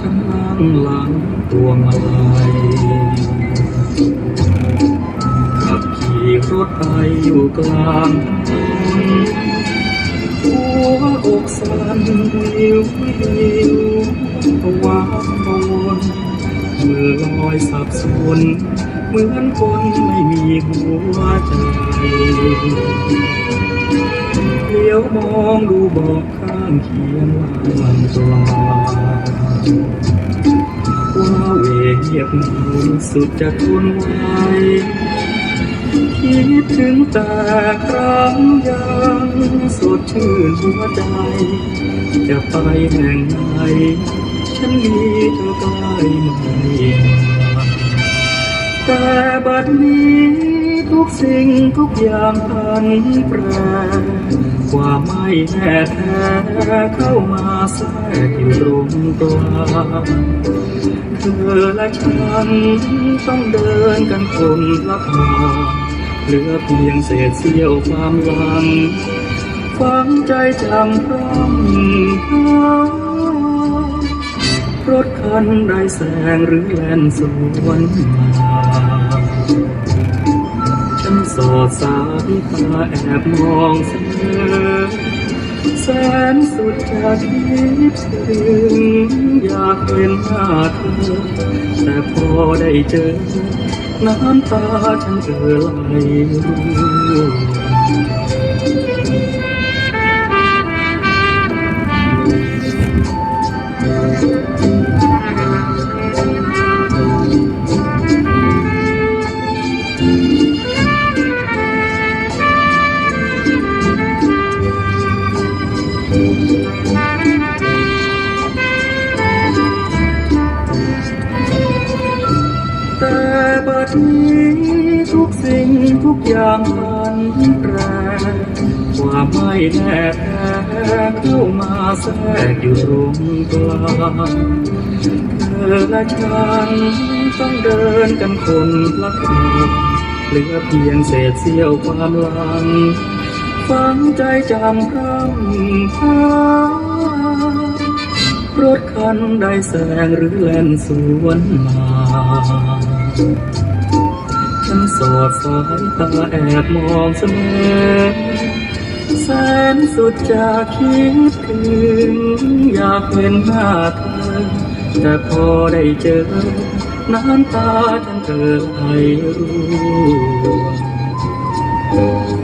ฉันนั่งหลังตัวมาลัยขับขี่รถไปอยู่กลางถนนหัวอกสั่นวิววิววาวน ลอยสับสนเหมือนคนไม่มีหัวใจเลี้ยวมองดูบอกข้างเคียงลายมันปลาว่าเวเงียบหงาสุดจะทนไหวคิดถึงแต่ครั้งยังสดชื่นหัวใจ จะไปแห่งไหน ฉันมีเธอใกล้ไม่นาแต่บัดนี้ทุกสิ่งทุกอย่างพันแปรความไม่แน่แท้เข้ามาแทรกอยู่ตรงกลางเธอและฉันต้องเดินกันคนละทางเหลือเพียงเศษเสี้ยวความหลัง ฝังใจจำพร่ำหา รถคันใดแสงหรือแล่นสวนมาฉันโสดสายตาแอบมองเสมอแสนสุดจะคิดถึงอยากเห็นหน้าเธอ แต่พอได้เจอ น้ำตาฉันเอ่อไหลร่วง แต่บัดนี้ทุกสิ่งทุกอย่างมันแปรความไม่แน่แท้เข้ามาแทรกอยู่ตรงกลางเธอและฉันต้องเดินกันคนละทางเหลือเพียงเศษเสี้ยวความหลังฝังใจจำพร่ำหารถ คันใดแสงหรือแล่นสวนมาฉันสอดสายตาแอบมองเสมอแสนสุดจะคิดถึงอยากเห็นหน้าเธอ แต่พอได้เจอ น้ำตาฉันเกิดไหลร่วง